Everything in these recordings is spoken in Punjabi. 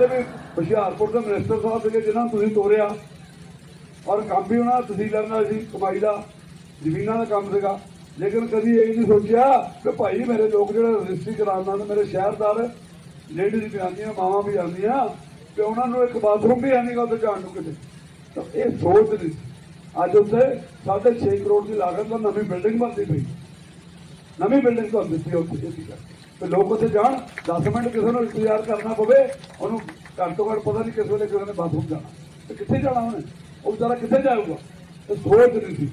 ਕਹਿੰਦੇ ਵੀ ਹੁਸ਼ਿਆਰਪੁਰ ਦੇ ਮਿਨਿਸਟਰ ਸਾਹਿਬ ਸੀਗੇ ਜਿਨ੍ਹਾਂ ਨੂੰ ਤੁਸੀਂ ਤੋਰਿਆ। ਔਰ ਕੰਮ ਵੀ ਉਹਨਾਂ ਤਹਿਸੀਲਦਾਰ ਨਾਲ ਸੀ, ਕਮਾਈ ਦਾ, ਜ਼ਮੀਨਾਂ ਦਾ ਕੰਮ ਸੀਗਾ। ਲੇਕਿਨ ਕਦੀ ਇਹ ਨਹੀਂ ਸੋਚਿਆ ਕਿ ਭਾਈ ਮੇਰੇ ਲੋਕ ਜਿਹੜੇ ਰਜਿਸਟਰੀ ਕਰਾਉਣ ਨਾਲ ਮੇਰੇ ਸ਼ਹਿਰਦਾਰ ਲੇਡੀਜ਼ ਵੀ ਆਉਂਦੀਆਂ ਮਾਵਾਂ ਵੀ ਆਉਂਦੀਆਂ ਤੇ ਉਹਨਾਂ ਨੂੰ ਇੱਕ ਬਾਥਰੂਮ ਵੀ ਆਣੀਗਾ ਉੱਥੇ ਜਾਣ ਨੂੰ ਕਿਤੇ। ਤਾਂ ਇਹ ਸੋਚ ਨਹੀਂ ਸੀ। ਅੱਜ ਉੱਥੇ 6.5 ਕਰੋੜ ਦੀ ਲਾਗਤ ਨਾਲ ਨਵੀਂ ਬਿਲਡਿੰਗ ਬਣਦੀ ਪਈ। ਨਵੀਂ ਬਿਲਡਿੰਗ ਤੁਹਾਨੂੰ ਦਿੱਤੀ ਉੱਥੇ ਇਸੀ ਕਰਕੇ ਤੇ ਲੋਕ ਉੱਥੇ ਜਾਣ 10 ਮਿੰਟ ਕਿਸੇ ਨੂੰ ਇੰਤਜ਼ਾਰ ਕਰਨਾ ਪਵੇ, ਉਹਨੂੰ ਘੱਟ ਤੋਂ ਘੱਟ ਪਤਾ ਨਹੀਂ ਕਿਸ ਵੇਲੇ ਕਿਸੇ ਨੇ ਬਾਥਰੂਮ ਜਾਣਾ। ਤੇ ਕਿੱਥੇ ਜਾਣਾ ਉਹਨੇ? ਉਹ ਵਿਚਾਰਾ ਕਿੱਥੇ ਜਾਊਗਾ? ਤੇ ਸੋਚ ਨਹੀਂ ਸੀ।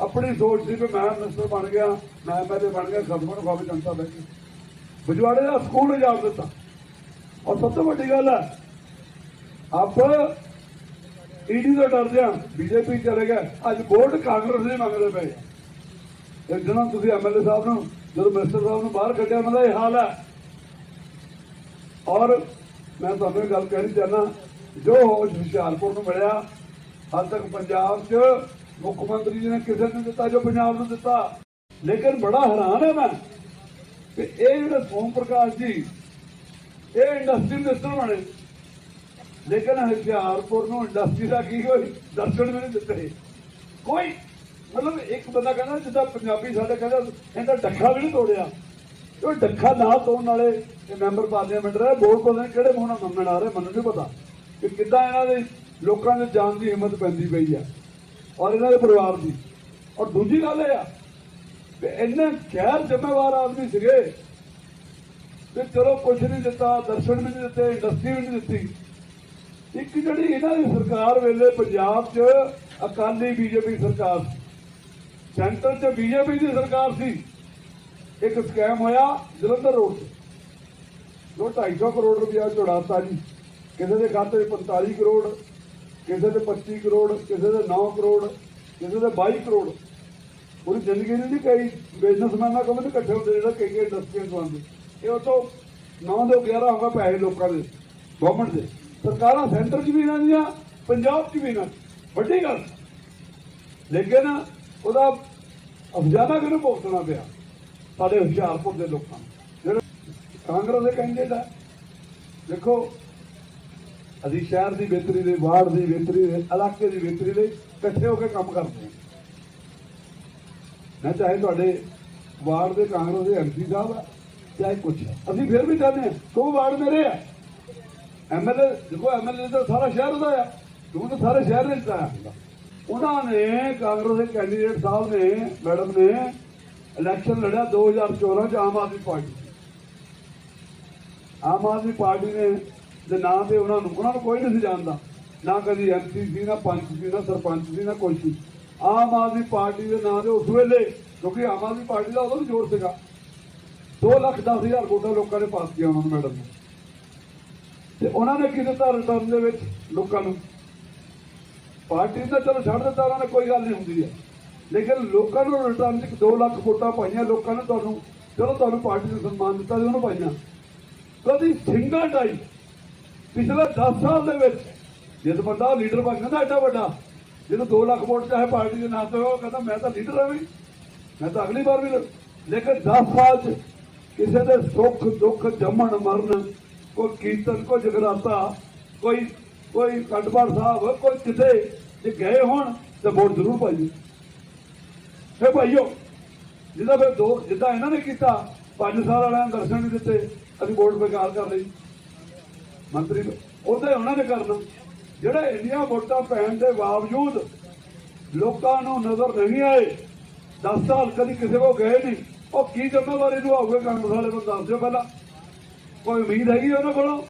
ਆਪਣੀ ਸੋਚ ਸੀ ਕਿ ਮੈਂ ਮਿਨਿਸਟਰ ਬਣ ਗਿਆ, ਮੈਂ ਐਮਐਲਏ ਬਣ ਗਿਆ ਖਦਮਤ ਨੂੰ ਖਾਵੇ ਜਨਤਾ ਬੈਠੀ। ਬਜਵਾੜੇ ਦਾ ਸਕੂਲ ਇਜਾਜ਼ ਦਿੱਤਾ। ਔਰ ਸਭ ਤੋਂ ਵੱਡੀ ਗੱਲ ਹੈ, ਆਪ ਈਡੀ ਤੋਂ ਡਰਦੇ ਆ ਬੀਜੇਪੀ ਚਲੇ ਗਏ। ਅੱਜ ਵੋਟ ਕਾਂਗਰਸ ਦੇ ਮੰਗਦੇ ਪਏ ਆ। ਤੇ ਜਦੋਂ ਤੁਸੀਂ ਐਮਐਲਏ ਸਾਹਿਬ ਨੂੰ ਜਦੋਂ ਮਿਨਿਸਟਰ ਸਾਹਿਬ ਨੂੰ ਬਾਹਰ ਕੱਢਿਆ ਉਹਨਾਂ ਦਾ ਇਹ ਹਾਲ ਹੈ। ਔਰ ਮੈਂ ਤੁਹਾਨੂੰ ਇਹ ਗੱਲ ਕਹਿਣੀ ਚਾਹਨਾ ਜੋ ਹੋਸ਼ ਹੁਸ਼ਿਆਰਪੁਰ ਨੂੰ ਮਿਲਿਆ, ਹਾਲ ਤੱਕ ਪੰਜਾਬ 'ਚ ਮੁੱਖ ਮੰਤਰੀ ਜੀ ਨੇ ਕਿਸੇ ਨੂੰ ਦਿੱਤਾ, ਜੋ ਪੰਜਾਬ ਨੂੰ ਦਿੱਤਾ। ਲੇਕਿਨ ਬੜਾ ਹੈਰਾਨ ਹੈ ਮੈਂ ਕਿ ਇਹ ਜਿਹੜੇ ਸੋਮ ਪ੍ਰਕਾਸ਼ ਜੀ, ਇਹ ਇੰਡਸਟਰੀ ਮਿਨਿਸਟਰ ਬਣੇ। ਲੇਕਿਨ ਹੁਸ਼ਿਆਰਪੁਰ ਨੂੰ ਇੰਡਸਟਰੀ ਦਾ ਕੀ ਕੋਈ ਦਰਸ਼ਨ ਵੀ ਨਹੀਂ ਦਿੱਤੇ। ਕੋਈ ਮਤਲਬ ਇੱਕ ਬੰਦਾ ਕਹਿੰਦਾ ਜਿੱਦਾਂ ਪੰਜਾਬੀ ਸਾਡੇ ਕਹਿੰਦਾ ਇਹਦਾ ਡੱਖਾ ਵੀ ਨਹੀਂ ਤੋੜਿਆ। ਉਹ ਡੱਖਾ ਨਾ ਤੋੜਨ ਵਾਲੇ ਇਹ ਮੈਂਬਰ ਪਾਰਲੀਮੈਂਟ ਰਹੇ ਬੋਲ ਪਤਾ ਨਹੀਂ ਕਿਹੜੇ ਮੋਹਣਾ ਨਾਲ ਆ ਰਹੇ, ਮੈਨੂੰ ਨਹੀਂ ਪਤਾ। ਕਿ ਕਿੱਦਾਂ ਇਹਨਾਂ ਦੇ ਲੋਕਾਂ ਦੇ ਜਾਨ ਦੀ ਹਿੰਮਤ ਪੈਂਦੀ ਪਈ ਆ ਔਰ ਇਹਨਾਂ ਦੇ ਪਰਿਵਾਰ ਦੀ। ਔਰ ਦੂਜੀ ਗੱਲ ਇਹ ਆ ਕਿ ਇੰਨੇ ਗੈਰ ਜ਼ਿੰਮੇਵਾਰ ਆਦਮੀ ਸੀਗੇ ਤੇ ਚਲੋ ਕੁਝ ਨਹੀਂ ਦਿੱਤਾ, ਦਰਸ਼ਨ ਵੀ ਨਹੀਂ ਦਿੱਤੇ, ਇੰਡਸਟਰੀ ਵੀ ਨਹੀਂ ਦਿੱਤੀ। ਇੱਕ ਜਿਹੜੀ ਇਹਨਾਂ ਦੀ ਸਰਕਾਰ ਵੇਲੇ ਪੰਜਾਬ 'ਚ ਅਕਾਲੀ ਬੀਜੇਪੀ ਸਰਕਾਰ ਸੀ। ਸੈਂਟਰ 'ਚ ਬੀਜੇਪੀ ਦੀ ਸਰਕਾਰ ਸੀ। ਇੱਕ ਸਕੈਮ ਹੋਇਆ ਜਲੰਧਰ ਰੋਡ ਤੇ। ਜੋ 250 ਕਰੋੜ ਰੁਪਇਆ ਚੁੜਾਤਾ ਜੀ। ਕਿਸੇ ਦੇ ਖਾਤੇ 'ਚ 45 ਕਰੋੜ, ਕਿਸੇ ਦੇ 25 ਕਰੋੜ, ਕਿਸੇ ਦੇ 9 ਕਰੋੜ, ਕਿਸੇ ਦੇ 22 ਕਰੋੜ। ਪੂਰੀ ਜ਼ਿੰਦਗੀ ਨਹੀਂ ਕਈ ਬਿਜ਼ਨਸਮੈਨਾਂ ਕੋਲ ਨਹੀਂ ਇਕੱਠੇ ਹੁੰਦੇ ਜਿਹੜਾ ਕਈ ਕਈ ਇੰਡਸਟਰੀਆਂ ਚਲਾਉਂਦੇ ਇਹ ਉਹ ਤੋਂ 9 ਦੇ 11 ਹੋਗਾ ਪੈਸੇ ਲੋਕਾਂ ਦੇ ਗਵਰਨਮੈਂਟ ਦੇ। ਸਰਕਾਰਾਂ ਸੈਂਟਰ 'ਚ ਵੀ ਇਹਨਾਂ ਦੀਆਂ, ਪੰਜਾਬ 'ਚ ਵੀ ਇਹਨਾਂ ਵੱਡੀ ਗੱਲ। ਲੇਕਿਨ ਉਹਦਾ ਅਫਜ਼ਾਨਾ ਕਿਹਨੂੰ ਭੁਗਤਣਾ ਪਿਆ? ਸਾਡੇ ਹੁਸ਼ਿਆਰਪੁਰ ਦੇ ਲੋਕਾਂ ਨੂੰ। ਜਿਹੜੇ ਕਾਂਗਰਸ ਦੇ ਕੈਂਡੀਡੇਟ ਆ। ਦੇਖੋ, ਅਸੀਂ ਸ਼ਹਿਰ ਦੀ ਬਿਹਤਰੀ ਲਈ, ਵਾਰਡ ਦੀ ਬਿਹਤਰੀ ਲਈ, ਇਲਾਕੇ ਦੀ ਬਿਹਤਰੀ ਲਈ ਇਕੱਠੇ ਹੋ ਕੇ ਕੰਮ ਕਰਦੇ ਹਾਂ। ਮੈਂ ਚਾਹੇ ਤੁਹਾਡੇ ਵਾਰਡ ਦੇ ਕਾਂਗਰਸ ਦੇ ਐਮਪੀ ਸਾਹਿਬ ਆ, ਚਾਹੇ ਕੁਛ ਹੈ। ਅਸੀਂ ਫਿਰ ਵੀ ਚਾਹੁੰਦੇ ਹਾਂ ਕੋ ਵਾਰਡ ਮੇਰੇ ਆ। ਐਮਐਲਏ ਦੇਖੋ ਐਮਐਲਏ ਦਾ ਸਾਰਾ ਸ਼ਹਿਰ ਦਾ ਆ। ਤੂੰ ਤਾਂ ਸਾਰੇ ਸ਼ਹਿਰ ਦੇ ਦਿੱਤਾ ਉਹਨਾਂ ਨੇ ਕਾਂਗਰਸ ਦੇ ਕੈਂਡੀਡੇਟ ਸਾਹਿਬ ਨੇ, ਮੈਡਮ ਨੇ ਇਲੈਕਸ਼ਨ ਲੜਿਆ 2014 ਚ ਆਮ ਆਦਮੀ ਪਾਰਟੀ ਆਮ ਆਦਮੀ ਪਾਰਟੀ ਨੇ ਦੇ ਨਾਂ ਤੇ ਉਹਨਾਂ ਨੂੰ ਉਹਨਾਂ ਨੂੰ ਕੋਈ ਨਹੀਂ ਸੀ ਜਾਣਦਾ। ਨਾ ਕਦੀ ਐਮਪੀ ਸੀ, ਨਾ ਪੰਚ ਸੀ, ਨਾ ਸਰਪੰਚ ਸੀ, ਨਾ ਕੋਈ ਸੀ। ਆਮ ਆਦਮੀ ਪਾਰਟੀ ਦੇ ਨਾਂ ਤੇ ਉਸ ਵੇਲੇ ਕਿਉਂਕਿ ਆਮ ਆਦਮੀ ਪਾਰਟੀ ਦਾ ਉਦੋਂ ਵੀ ਜ਼ੋਰ ਸੀਗਾ। 2 ਲੱਖ 10 ਹਜ਼ਾਰ ਵੋਟਾਂ ਲੋਕਾਂ ਨੇ ਪਾਸ ਕੀਤੀਆਂ ਉਹਨਾਂ ਨੂੰ, ਮੈਡਮ ਨੇ। ਤੇ ਉਹਨਾਂ ਨੇ ਕੀ ਦਿੱਤਾ ਰਿਟਰਨ ਦੇ ਵਿੱਚ? ਲੋਕਾਂ ਨੂੰ ਪਾਰਟੀ ਦਾ ਚਲੋ ਛੱਡ ਦਿੱਤਾ, ਉਹਨਾਂ ਨੇ ਕੋਈ ਗੱਲ ਨਹੀਂ ਹੁੰਦੀ ਹੈ ਲੇਕਿਨ ਲੋਕਾਂ ਨੂੰ ਰਿਟਰਨ ਚ 2 ਲੱਖ ਵੋਟਾਂ ਪਾਈਆਂ, ਲੋਕਾਂ ਨੇ ਤੁਹਾਨੂੰ, ਚਲੋ ਤੁਹਾਨੂੰ ਪਾਰਟੀ ਨੇ ਸਨਮਾਨ ਦਿੱਤਾ ਜੀ ਉਹਨੂੰ ਪਾਈਆਂ। ਕਦੀ ਸਿੰਗਲ ਟਾਈਮ ਪਿਛਲੇ 10 ਸਾਲ ਦੇ ਵਿੱਚ, ਜਦ ਬੰਦਾ ਲੀਡਰ ਬਣ ਜਾਂਦਾ ਐਡਾ ਵੱਡਾ ਜਿਹਨੂੰ 2 ਲੱਖ ਵੋਟ ਚਾਹੇ ਪਾਰਟੀ ਦੇ ਨਾਂ ਤੇ ਉਹ ਕਹਿੰਦਾ ਮੈਂ ਤਾਂ ਲੀਡਰ ਹਾਂ ਵੀ, ਮੈਂ ਤਾਂ ਅਗਲੀ ਵਾਰ ਵੀ ਲੇਕਿਨ 10 ਸਾਲ ਚ ਕਿਸੇ ਦੇ ਸੁੱਖ ਦੁੱਖ ਜੰਮਣ ਮਰਨ, ਕੋਈ ਕੀਰਤਨ, ਕੋਈ ਜਗਰਾਤਾ, ਕੋਈ ਕੋਈ ਕੰਡਪਾੜ ਸਾਹਿਬ, ਕੋਈ ਕਿਤੇ ਜੇ ਗਏ ਹੋਣ ਤੇ ਵੋਟ ਜ਼ਰੂਰ ਪਾਈਓ ਫੇ ਭਾਈਓ ਜਿਹਦਾ ਫਿਰ ਦੋ ਜਿੱਦਾਂ ਇਹਨਾਂ ਨੇ ਕੀਤਾ, ਪੰਜ ਸਾਲ ਵਾਲਿਆਂ ਨੂੰ ਦਰਸ਼ਨ ਨਹੀਂ ਦਿੱਤੇ, ਅਸੀਂ ਵੋਟ ਬੇਕਾਰ ਕਰ ਲਈ। ਮੰਤਰੀ ਉਹਦੇ ਉਹਨਾਂ ਨੇ ਕਰਨਾ। ਜਿਹੜੇ ਇੰਨੀਆਂ ਵੋਟਾਂ ਪੈਣ ਦੇ ਬਾਵਜੂਦ ਲੋਕਾਂ ਨੂੰ ਨਜ਼ਰ ਨਹੀਂ ਆਏ 10 ਸਾਲ ਕਦੀ ਕਿਸੇ ਕੋ ਗਏ ਨਹੀਂ, ਉਹ ਕੀ ਜ਼ਿੰਮੇਵਾਰੀ ਨਿਭਾਉਗੇ ਕਾਂਗਰਸ ਵਾਲੇ ਬੰਦਾ ਦੱਸ ਦਿਓ ਪਹਿਲਾਂ। ਕੋਈ ਉਮੀਦ ਹੈਗੀ ਉਹਨਾਂ ਕੋਲੋਂ?